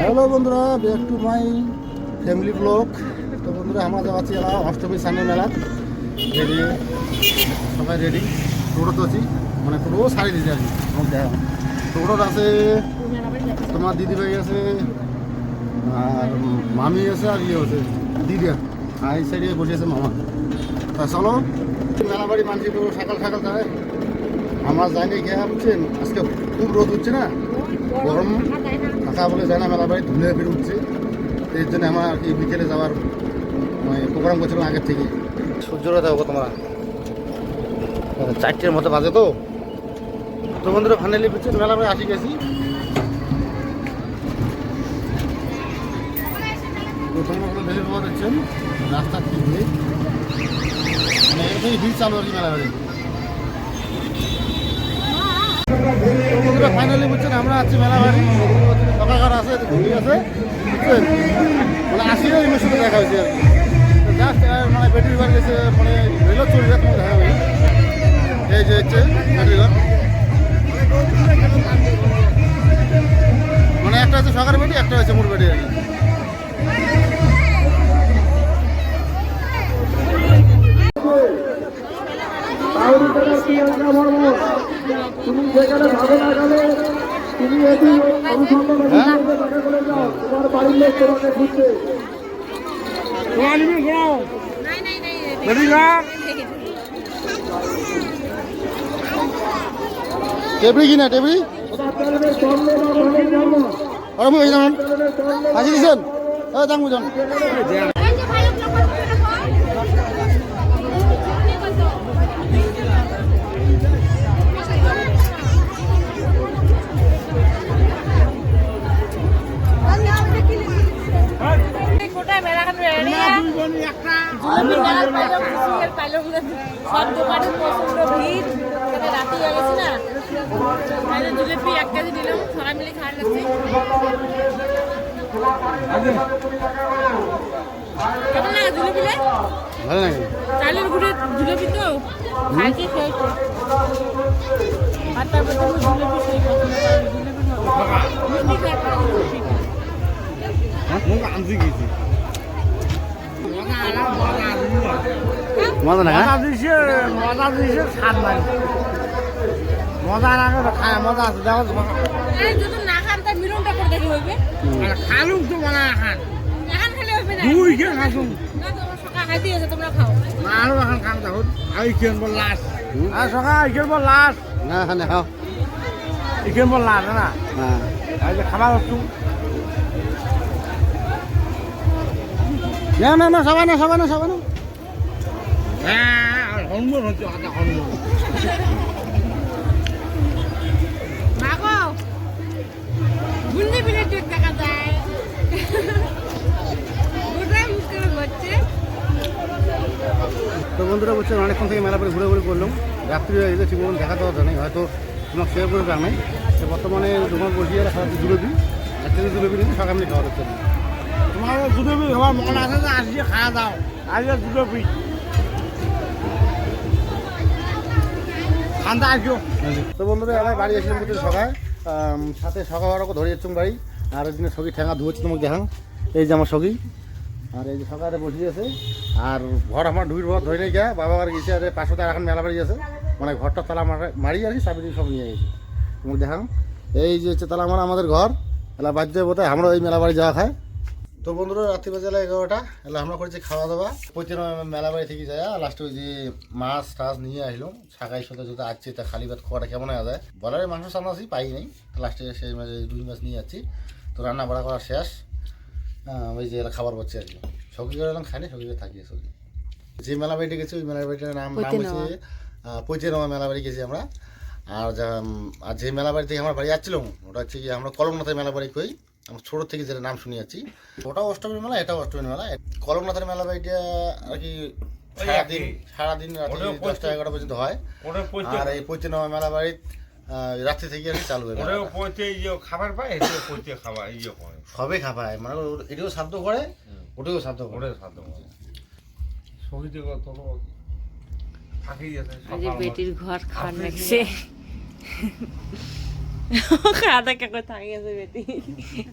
Hello বন্ধুরা back to my family blog তো বন্ধুরা, আমরা যাচ্ছি অষ্টমী সামনে মেলা। রেডি সবাই রেডি টোটো তো আছি। মানে টোটো সারি দিতে আর কি আমার টোটো আছে, তোমার দিদি ভাই আছে, আর মামি আছে, আর ইয়ে আছে। দিদি, আর এই সাইডে বসে আছে মামা। তা চলো, মেলা বাড়ি মানছি তো সকাল সকাল যায় আমরা যাইনি খেয়ে বুঝছেন? আজকে খুব রোদ হচ্ছে না? থাকা বলে যায় না মেলা বাড়ি ধুলে বের উঠছে এর জন্য আমার আর কি বিকেলে যাওয়ার মানে প্রোগ্রাম করছিলাম আগের থেকে। সূর্যরা থাকব তোমরা? চারটের মতো বাজে তো। তো বন্ধুরা ফাইনালি বুঝছেন মেলা বাড়ি আসি গেছি। বেশি রাস্তার মানে এখানে ভিড় চালু আর কি মেলা বাড়ি। ফাইনালি বুঝছেন আমরা আছি মেলা বাড়ি। সকালকার আছে ঘুরি আছে মানে আসি না ইমের সাথে দেখা হয়েছে আর কি। জাস্ট মানে ব্যাটারি ঘর গেছে মানে রেলও চলে যায় তোমার দেখা হবে এই যে হচ্ছে ব্যাটারি মানে একটা হচ্ছে সকার বেটি একটা হচ্ছে মোট বেটি আর কি। তুমি যেখানে লাগালে তুমি টেবরি কি না টেবরি আর স্বর্ণ হাজি দিছেন? হ্যাঁ দাম বুঝুন। জুলেপি ডাল পাইলাম সিঙ্গেল পাইলাম সব দোকানে প্রচণ্ড ভিড়। তাতে রাতে হয়ে গেছে না? তাহলে জুলেপি এক কেজি দিলাম সবাই মিলে খাওয়া লাগছে কেমন লাগে জুলেপি ভালো লাগে। চালের গুড়ের জুলেপি তো খাইছি খেয়েছি আর তারপর তুমি জুলেপি সেই পছন্দ করো জুলেপি মিষ্টি খাই মিষ্টি খাই মজা না? মজা দিছে মজা দিছে স্বাদ নাই মজা না খায় মজা আছে দেখো যদি না খান তার মিলনটা করে দেখি হইবে খালুক তো মজা খান এখন খেলে হবে না দুই কে খাসুন তোমার খাও। না আরও এখন খান দেখুন আর ইকেন বল লাশ আর সকাল ইকেন বল লাশ না না খাও ইকেন বল লাশ না হ্যাঁ খাবার হচ্ছু না না না সবাই না সবাই না সবাই না। হ্যাঁ হচ্ছে তো বন্ধুরা বলছেন অনেকক্ষণ থেকে মেলা করে ঘুরে ঘুরে করলাম। রাত্রি হয়ে গেছে ঠিক মতন দেখা দেওয়া নেই। হয়তো তোমাকে শেয়ার করে জানাই তো বর্তমানে দোকান বসিয়ে রাখা জুলেবি এক কেজি জুলেবি নিয়ে সকাল খাওয়া হচ্ছে। তোমার জুলেবি খাবার মন আছে যে আসিয়ে খাওয়া দাও আজকে জুলেবি ঠান্ডা আসো তো বন্ধুরা এবার বাড়ি এসেছিলাম কিন্তু সকাল সাথে সকাল বারো ধরে যাচ্ছি বাড়ি। আর এই দিনে সগি ঠেঙা ধুয়েছি তোমাকে দেখান। এই যে আমার সগি আর এই যে সকালে বসে আছে। আর ঘর আমার ঢুকির ঘর ধরে নিয়ে গিয়া বাবা আর গেছে। আর পাঁচশো টাকা এখন মেলা বাড়ি আছে। মানে ঘরটা তালা মারা- আর কি চাবি সব নিয়ে গেছে। তোমাকে দেখান। এই যে হচ্ছে তালা মারা আমাদের ঘর। এলা বাদ দিয়ে বোধহয় আমরা এই মেলা বাড়ি যাওয়া খায়। তো বন্ধুরা রাত্রি বাজে এগারোটা। এলা আমরা করেছি খাওয়া দাওয়া প্রতিদিন মেলা বাড়ি থেকে যায় লাস্টে ওই যে মাছ টাছ নিয়ে আসলো শাকাই সাথে যদি আসছে তা খালি ভাত খাওয়াটা কেমন হয়ে যায়? বলারে মাংস সামনে আসি পাই নাই। লাস্টে সেই মাঝে রুই মাছ নিয়ে যাচ্ছি তো রান্না বাড়া করা শেষ। হ্যাঁ, ওই যে খাবার পাচ্ছে আর কি। সবজি করে এলাম খাইনি সবজি থাকি সবজি যে মেলা বাড়িতে গেছি ওই মেলা বাড়িটার নাম নাম হচ্ছে পৈতেনামা মেলা বাড়ি গেছি আমরা। আর যা আর যে মেলা বাড়ি থেকে আমরা বাড়ি যাচ্ছিলাম ওটা হচ্ছে কি আমরা কলমনাথের মেলা বাড়ি কই। আমরা ছোটো থেকে যেটা নাম শুনে যাচ্ছি। ওটাও অষ্টমীর মেলা এটাও অষ্টমীর মেলা। কলমনাথের মেলা বাড়িটা আর কি সারাদিন সারাদিন রাত্রি দশটা এগারোটা পর্যন্ত হয়। আর এই পৈতেনামা মেলা বাড়ি রাত্রি থেকে আর কি চালু হয় ইয়ে খাবার পায় এটা পচতে খাবার ইয়ে করে সবে খাপায় মানে ও- এটাও সাধ্য করে ওটাও সাধ্য করে। তোর ফাঁকি যেতে বেটির ঘর খান লাগছে खाता क्या को था ये सब बेटी